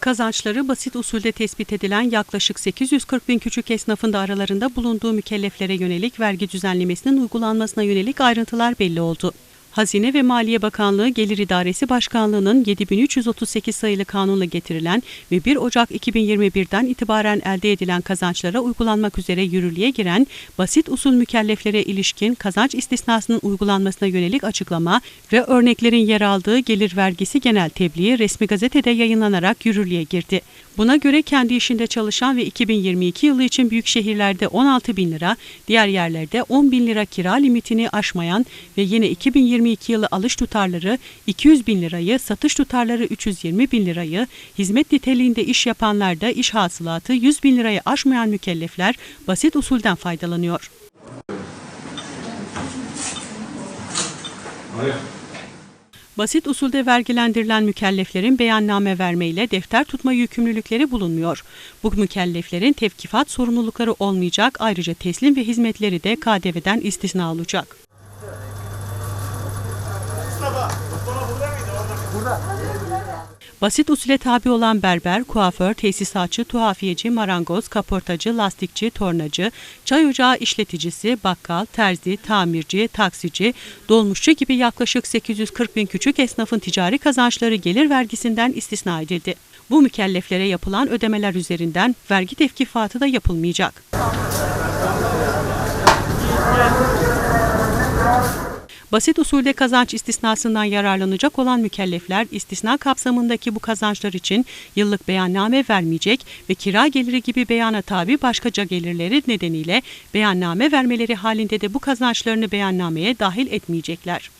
Kazançları basit usulde tespit edilen yaklaşık 840 bin küçük esnafın da aralarında bulunduğu mükelleflere yönelik vergi düzenlemesinin uygulanmasına yönelik ayrıntılar belli oldu. Hazine ve Maliye Bakanlığı Gelir İdaresi Başkanlığı'nın 7338 sayılı kanunla getirilen ve 1 Ocak 2021'den itibaren elde edilen kazançlara uygulanmak üzere yürürlüğe giren basit usul mükelleflere ilişkin kazanç istisnasının uygulanmasına yönelik açıklama ve örneklerin yer aldığı gelir vergisi genel tebliği resmi gazetede yayınlanarak yürürlüğe girdi. Buna göre kendi işinde çalışan ve 2022 yılı için büyük şehirlerde 16 bin lira, diğer yerlerde 10 bin lira kira limitini aşmayan ve yine 2022 yılı alış tutarları 200 bin lirayı, satış tutarları 320 bin lirayı, hizmet niteliğinde iş yapanlar da iş hasılatı 100 bin lirayı aşmayan mükellefler basit usulden faydalanıyor. Basit usulde vergilendirilen mükelleflerin beyanname vermeyle defter tutma yükümlülükleri bulunmuyor. Bu mükelleflerin tevkifat sorumlulukları olmayacak ayrıca teslim ve hizmetleri de KDV'den istisna olacak. Basit usule tabi olan berber, kuaför, tesisatçı, tuhafiyeci, marangoz, kaportacı, lastikçi, tornacı, çay ocağı işleticisi, bakkal, terzi, tamirci, taksici, dolmuşçu gibi yaklaşık 840 bin küçük esnafın ticari kazançları gelir vergisinden istisna edildi. Bu mükelleflere yapılan ödemeler üzerinden vergi tevkifatı da yapılmayacak. Basit usulde kazanç istisnasından yararlanacak olan mükellefler istisna kapsamındaki bu kazançlar için yıllık beyanname vermeyecek ve kira geliri gibi beyana tabi başkaca gelirleri nedeniyle beyanname vermeleri halinde de bu kazançlarını beyannameye dahil etmeyecekler.